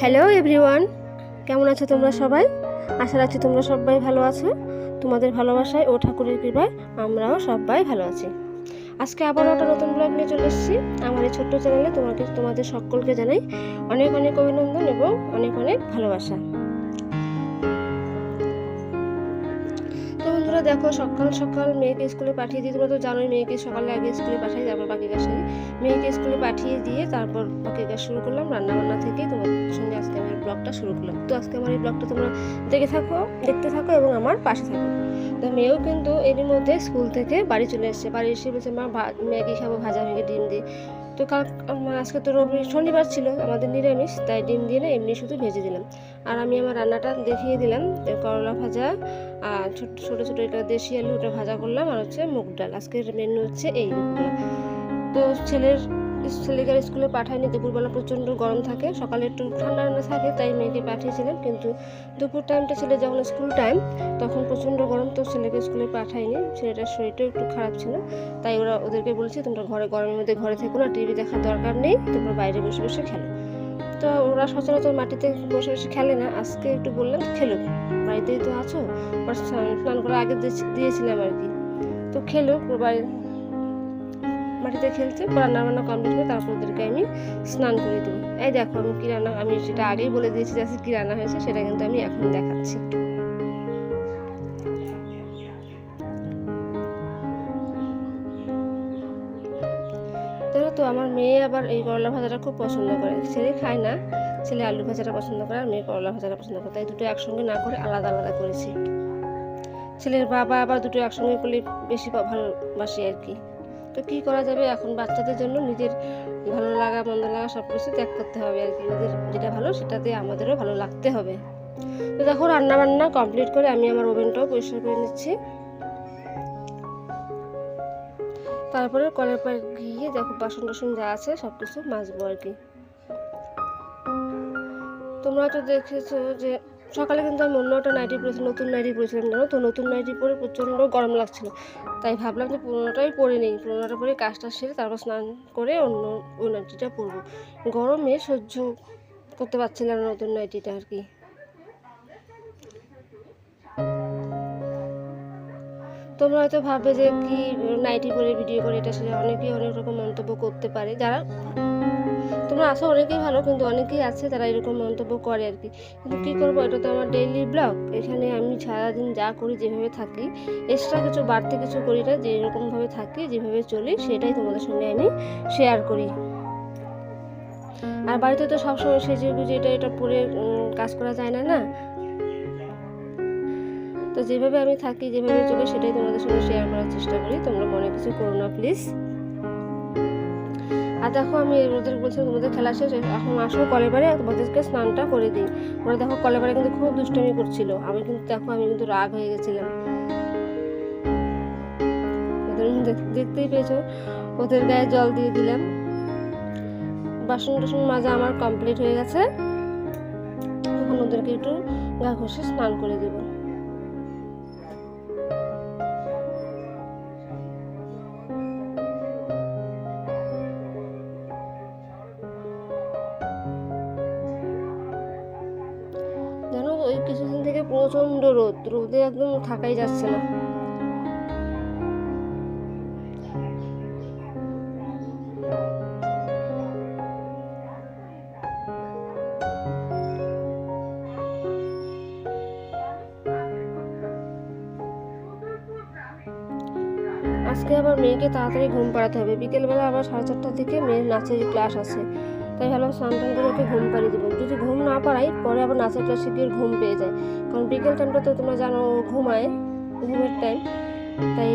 Hello everyone কেমন আছো তোমরা সবাই? আশা রাখছি তোমরা সবাই ভালো আছো। তোমাদের ভালোবাসায় ও ঠাকুরের কৃপায় আমরাও সবাই ভালো আছি। আজকে আবারও একটা নতুন ব্লগ নিয়ে চলে এসেছি। আমার এই ছোট্ট চ্যানেলে তোমাকে, তোমাদের সকলকে জানাই অনেক অনেক অভিনন্দন এবং অনেক অনেক ভালোবাসা। দেখো, সকাল সকাল মেয়েকে স্কুলে পাঠিয়ে দিই তোমরা তো জানোই মেয়েকে সকালে আগে স্কুলে পাঠাই তারপর বাকি সারি মেয়েকে স্কুলে পাঠিয়ে দিয়ে তারপর বাকি কাজ শুরু করলাম, রান্নাবান্না থেকে তোমার সঙ্গে আজকে আমি ব্লগটা শুরু করলাম। তো আজকে আমার এই ব্লগটা তোমরা দেখে থাকো, দেখতে থাকো এবং আমার পাশে থাকো। তো মেয়েও কিন্তু এরই মধ্যে স্কুল থেকে বাড়ি চলে এসেছে। বাড়ি এসে বলছে, মা ম্যাগি খাব, ভাজা ভেঙে ডিম দিয়ে। তো কাল, আমার আজকে তো রবি, শনিবার ছিল, আমাদের নিরামিষ, তাই ডিম দিয়ে না এমনি শুধু ভেজে দিলাম। আর আমি আমার রান্নাটা দেখিয়ে দিলাম করলা ভাজা আর ছোট, ছোটো ছোটো এটা দেশি আলু ওটা ভাজা করলাম, আর হচ্ছে মুগ ডাল। আজকের মেনু হচ্ছে এই তো ছেলের ছেলেকে আর স্কুলে পাঠায়নি, দুপুরবেলা প্রচণ্ড গরম থাকে, সকালে একটু ঠান্ডা ঠান্ডা থাকে, তাই মেয়েকে পাঠিয়েছিলাম কিন্তু দুপুর টাইমটা ছেলে যখন স্কুল টাইম তখন প্রচণ্ড গরম, তো ছেলেকে স্কুলে পাঠায়নি, ছেলেটার শরীরটাও একটু খারাপ ছিল, তাই ওরা ওদেরকে বলেছি, তোমরা ঘরে, গরমের মধ্যে ঘরে থেকো না টিভি দেখার দরকার নেই, তোমরা বাইরে বসে বসে খেলো। তো ওরা সচরাচর মাটিতে বসে বসে খেলে না, আজকে একটু বললাম, খেলো, বাড়িতেই তো আছো স্নান করে আগে দিয়েছিলাম আর কি। তো খেলো বাড়ি মাটিতে খেলছে রান্না বান্না কমপ্লিট করে তারপর ওদেরকে আমি স্নান করে দেবো। এই দেখো আমি কী রান্না, আমি সেটা আগেই বলে দিয়েছি যে কী রান্না হয়েছে, সেটা কিন্তু আমি এখন দেখাচ্ছি। তো, আমার মেয়ে আবার এই করলা ভাজাটা খুব পছন্দ করে। ছেলে খায় না, ছেলে আলু ভাজাটা পছন্দ করে, আর মেয়ে করলা ভাজাটা পছন্দ করে। তাই দুটো একসঙ্গে না করে আলাদা আলাদা করেছি। ছেলের বাবা আবার দুটো একসঙ্গে করলে বেশি ভালোবাসি আর কি। তো কী করা যাবে? এখন বাচ্চাদের জন্য নিজের ভালো লাগা, মন্দ লাগা সব কিছু ত্যাগ করতে হবে আর কি। ওদের যেটা ভালো সেটাতে আমাদেরও ভালো লাগতে হবে। তো দেখো রান্না বান্না কমপ্লিট করে আমি আমার ওভেনটাও পরিষ্কার করে নিচ্ছি। তারপরে কলের পর গিয়ে দেখো বাসন টাসন যা আছে সব কিছু মাজবো আর কি। তোমরা তো দেখেছ যে সকালে কিন্তু আমি অন্য একটা নাইটি পরেছি নতুন নাইটি পরেছিলাম জানো তো? নতুন নাইটি পরে প্রচণ্ড গরম লাগছিল। তাই ভাবলাম যে পুরোনোটাই পরে নেই। পুরোনোটা পরে কাজটা সেরে তারপর স্নান করে অন্য, ওই নাইটিটা পরবো গরমে সহ্য করতে পারছিলাম না নতুন নাইটিটা আর কি। তোমরা হয়তো ভাববে যে কি নাইটি পরে ভিডিও করে, এটা সেটা অনেকেই অনেক রকম মন্তব্য করতে পারে। যারা তোমরা আসো অনেকেই ভালো, কিন্তু অনেকেই আছে তারা এরকম মন্তব্য করে আর কি। কিন্তু কী করব, এটা তো আমার ডেইলি ব্লগ এখানে আমি সারাদিন যা করি যেভাবে থাকি এক্সট্রা কিছু, বাড়তি কিছু করি না, যে এরকমভাবে থাকি, যেভাবে চলি, সেটাই তোমাদের সঙ্গে আমি শেয়ার করি। আর বাড়িতে তো সবসময় সেজে গুজে এটা এটা পরে কাজ করা যায় না না? তো যেভাবে আমি থাকি, যেভাবে চলি, সেটাই তোমাদের সঙ্গে শেয়ার করার চেষ্টা করি। তোমরা মনে কিছু করো না প্লিজ আর দেখো আমি ওদের বলছি, তোমাদের খেলা শেষ, এখন আসো কলের বাড়ি তোমাদেরকে স্নানটা করে দিই। ওরা দেখো কলের বাড়ি কিন্তু খুব দুষ্টামি করছিল। আমি কিন্তু দেখো, আমি কিন্তু রাগ হয়ে গেছিলাম। দেখতেই পেয়েছ, ওদের গায়ে জল দিয়ে দিলাম। বাসন টাসন মাজা আমার কমপ্লিট হয়ে গেছে। এখন ওদেরকে একটু গা ঘষে স্নান করে দেবো। প্রচণ্ড রোদ, রোদে একদম থাকাই যাচ্ছে না। আজকে আবার মেয়েকে তাড়াতাড়ি ঘুম পাড়াতে হবে। বিকেলবেলা আবার সাড়ে চারটার দিকে মেয়ের নাচের ক্লাস আছে। তাই ভাবলাম স্নান টান করে ওকে ঘুম পাড়িয়ে দেবো। যদি ঘুম না পাড়াই, পরে আবার নাচের ক্লাসে গিয়ে ঘুম পেয়ে যায়। কারণ বিকেল টাইমটা তো তোমরা জানো ঘুমায়, ঘুমের টাইম তাই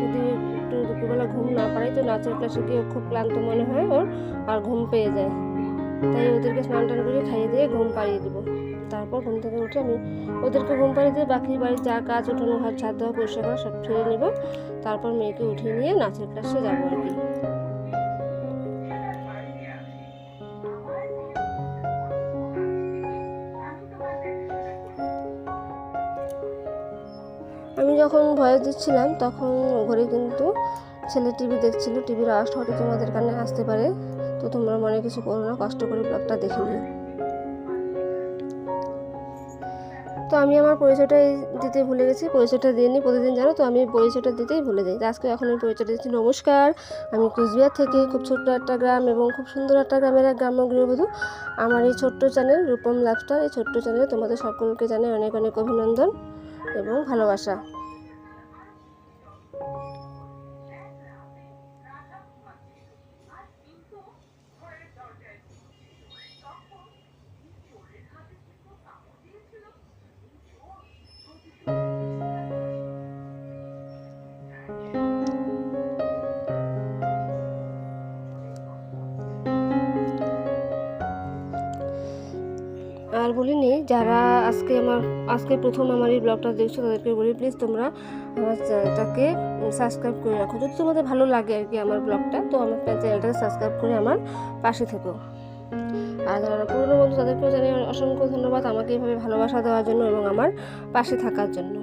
যদি একটু দুপুরবেলা ঘুম না পাড়াই, তো নাচের ক্লাসে গিয়ে খুব ক্লান্ত মনে হয় ওর, আর ঘুম পেয়ে যায়। তাই ওদেরকে স্নান টান করে খাইয়ে দিয়ে ঘুম পাড়িয়ে দেবো। তারপর ঘুম থেকে উঠে আমি ওদেরকে ঘুম পাড়িয়ে দিয়ে বাকি বাড়ির যা কাজ, উঠানো, ঘর ছাদ দেওয়া পরিষ্কার করা সব ছেড়ে নেব। তারপর মেয়েকে উঠিয়ে নিয়ে নাচের ক্লাসে যাব আর কি। যখন ভয়েস দিচ্ছিলাম, তখন ঘরে কিন্তু ছেলে টিভি দেখছিল। টিভির আওয়াজটা হয়তো তোমাদের কানে আসতে পারে। তো তোমরা মনে কিছু করো না, কষ্ট করে ব্লগটা দেখে নিও। তো আমি আমার পরিচয়টা দিতে ভুলে গেছি, পরিচয়টা দিইনি প্রতিদিন, জানো? তো আমি পরিচয়টা দিতেই ভুলে যাই। আজকে এখন আমি পরিচয়টা দিচ্ছি, নমস্কার। আমি কুচবিহার থেকে, খুব ছোট্ট একটা গ্রাম এবং খুব সুন্দর একটা গ্রামের এক গ্রাম্য গৃহবধূ। আমার এই ছোট্ট চ্যানেল রূপম লাইফস্টাইল এই ছোট্ট চ্যানেলে তোমাদের সকলকে জানাই অনেক অনেক অভিনন্দন এবং ভালোবাসা। যারা আজকে আমার, আজকে প্রথম আমার এই ব্লগটা দেখছ, তাদেরকে বলি প্লিজ তোমরা আমার চ্যানেলটাকে সাবস্ক্রাইব করে রাখো। যদি তোমাদের ভালো লাগে আর কি আমার ব্লগটা তো আমার চ্যানেলটাকে সাবস্ক্রাইব করে আমার পাশে থেকো। আর যারা পুরনো বন্ধু, তাদেরকেও জানি অসংখ্য ধন্যবাদ আমাকে এইভাবে ভালোবাসা দেওয়ার জন্য এবং আমার পাশে থাকার জন্য।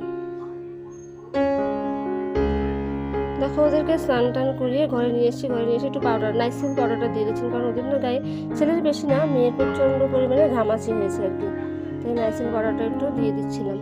দেখো, ওদেরকে স্নান টান করিয়ে ঘরে নিয়ে এসেছি, ঘরে নিয়ে এসে একটু পাউডার নাইসিন পাউডারটা দিয়ে দিচ্ছি কারণ ওদের না গায়ে ছেলের বেশি না, মেয়ের প্রচণ্ড পরিমাণে ঘামাচি হয়েছে আর কি। তাই নাইসিন পাউডারটা একটু দিয়ে দিচ্ছিলাম।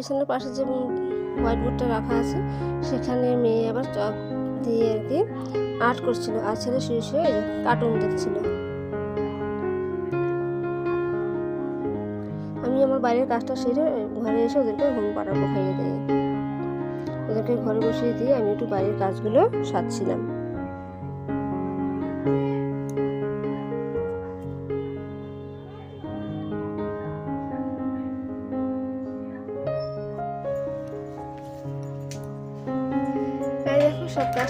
বিছানার পাশে যে হোয়াইট বোর্ডটা রাখা আছে, সেখানে মেয়ে আবার চক দিয়ে আর কি আর্ট করছিল। আর ছেলে শুয়ে শুয়ে কার্টুন দেখছিল। আমি আমার বাইরের কাজটা সেরে ঘরে এসে ওদেরকে ঘুম পাড়াবো খাইয়ে দিয়ে। ওদেরকে ঘরে বসিয়ে দিয়ে আমি একটু বাইরের কাজগুলো সারছিলাম।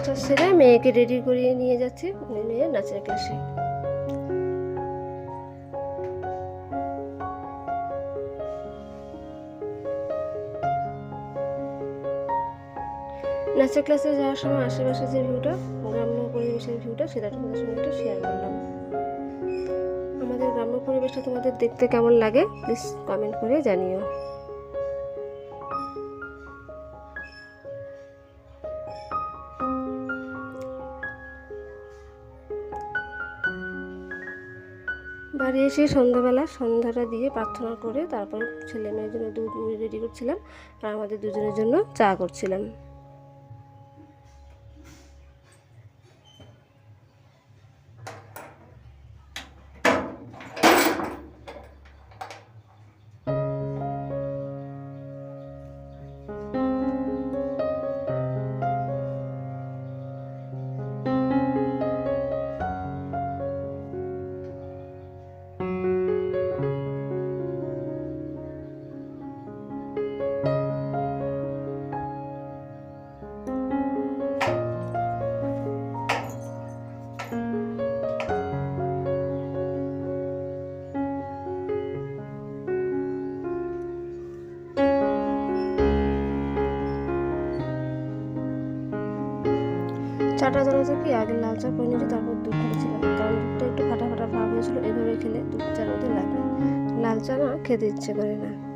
কাজটা সেরে মেয়েকে রেডি করিয়ে নিয়ে যাচ্ছি মেয়ে নাচের ক্লাসে। নাচের ক্লাসে যাওয়ার সময় আশেপাশে যে ভিউটা, গ্রাম্য পরিবেশের ভিউটা, সেটা তোমাদের সঙ্গে একটু শেয়ার করলাম। আমাদের গ্রাম্য পরিবেশটা তোমাদের দেখতে কেমন লাগে প্লিজ কমেন্ট করে জানিও। বাড়ি এসে সন্ধ্যাবেলা সন্ধ্যাটা দিয়ে প্রার্থনা করে তারপর ছেলে মেয়ের জন্য দুধ রেডি করছিলাম আর আমাদের দুজনের জন্য চা করছিলাম। চাটা জানাতে কি? আগে লাল চা করে নিয়েছি, তারপর দুধ খেয়েছিলাম। কারণ দুধটা একটু ফাটা ফাটা ভাব হয়েছিল এইভাবে খেলে দুধ চার মধ্যে লাগবে। লাল চা না খেতে ইচ্ছে করে না।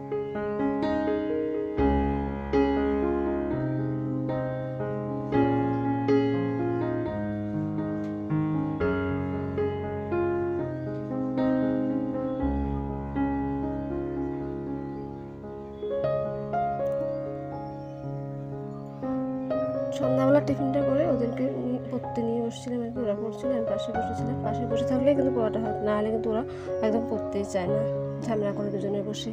পাশে বসে থাকলে কিন্তু পড়াটা হয় না হলে কিন্তু ওরা একদম পড়তেই চায় না। ঝামেলা করে দুজনে বসে।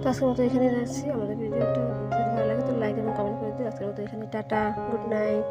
তো আজকের মতো এখানে রাখছি। আমাদের ভিডিওটা যদি ভালো লাগে তো লাইক এবং কমেন্ট করে দিই আজকের মতো এখানে টাটা গুড নাইট